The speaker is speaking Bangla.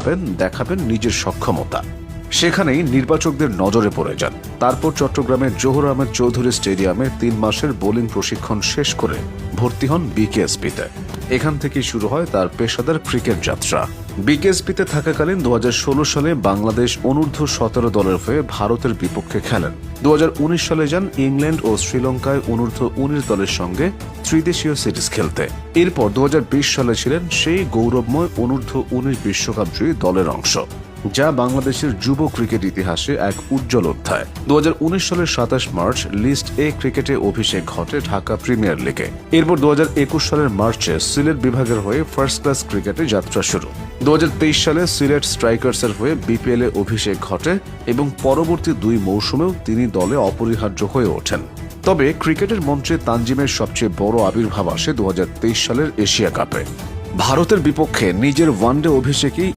পাবেন, দেখাবেন নিজের সক্ষমতা। সেখানেই নির্বাচকদের নজরে পড়ে যান। তারপর চট্টগ্রামের জোহর আহমেদ চৌধুরী স্টেডিয়ামে তিন মাসের বোলিং প্রশিক্ষণ শেষ করে ভর্তি হন বিকেএসপিতে। এখান থেকেই শুরু হয় তার পেশাদার ক্রিকেট যাত্রা। বিকেএসপিতে থাকাকালীন দু হাজার ষোলো সালে বাংলাদেশ অনূর্ধ্ব সতেরো দলের হয়ে ভারতের বিপক্ষে খেলেন। দুহাজার উনিশ সালে যান ইংল্যান্ড ও শ্রীলঙ্কায় অনূর্ধ্ব উনিশ দলের সঙ্গে ত্রিদেশীয় সিরিজ খেলতে। এরপর দু হাজার বিশ সালে ছিলেন সেই গৌরবময় অনূর্ধ্ব উনিশ বিশ্বকাপ জয়ী দলের অংশ। যা বাংলাদেশের যুব ক্রিকেট ইতিহাসে এক উজ্জ্বল অধ্যায়। দু হাজার উনিশ সালের সাতাশ মার্চ লিস্ট এ ক্রিকেটে অভিষেক ঘটে ঢাকা প্রিমিয়ার লিগে। এরপর দু হাজার একুশ সালের মার্চে সিলেট বিভাগের হয়ে ফার্স্ট ক্লাস ক্রিকেটে যাত্রা শুরু। দু হাজার তেইশ সালে সিলেট স্ট্রাইকার্সের হয়ে বিপিএল এ অভিষেক ঘটে এবং পরবর্তী দুই মৌসুমেও তিনি দলে অপরিহার্য হয়ে ওঠেন। তবে ক্রিকেটের মঞ্চে তানজিমের সবচেয়ে বড় আবির্ভাব আসে দু হাজার তেইশ সালের এশিয়া কাপে। ভারতের বিপক্ষে নিজের ওয়ানডে অভিষেকেই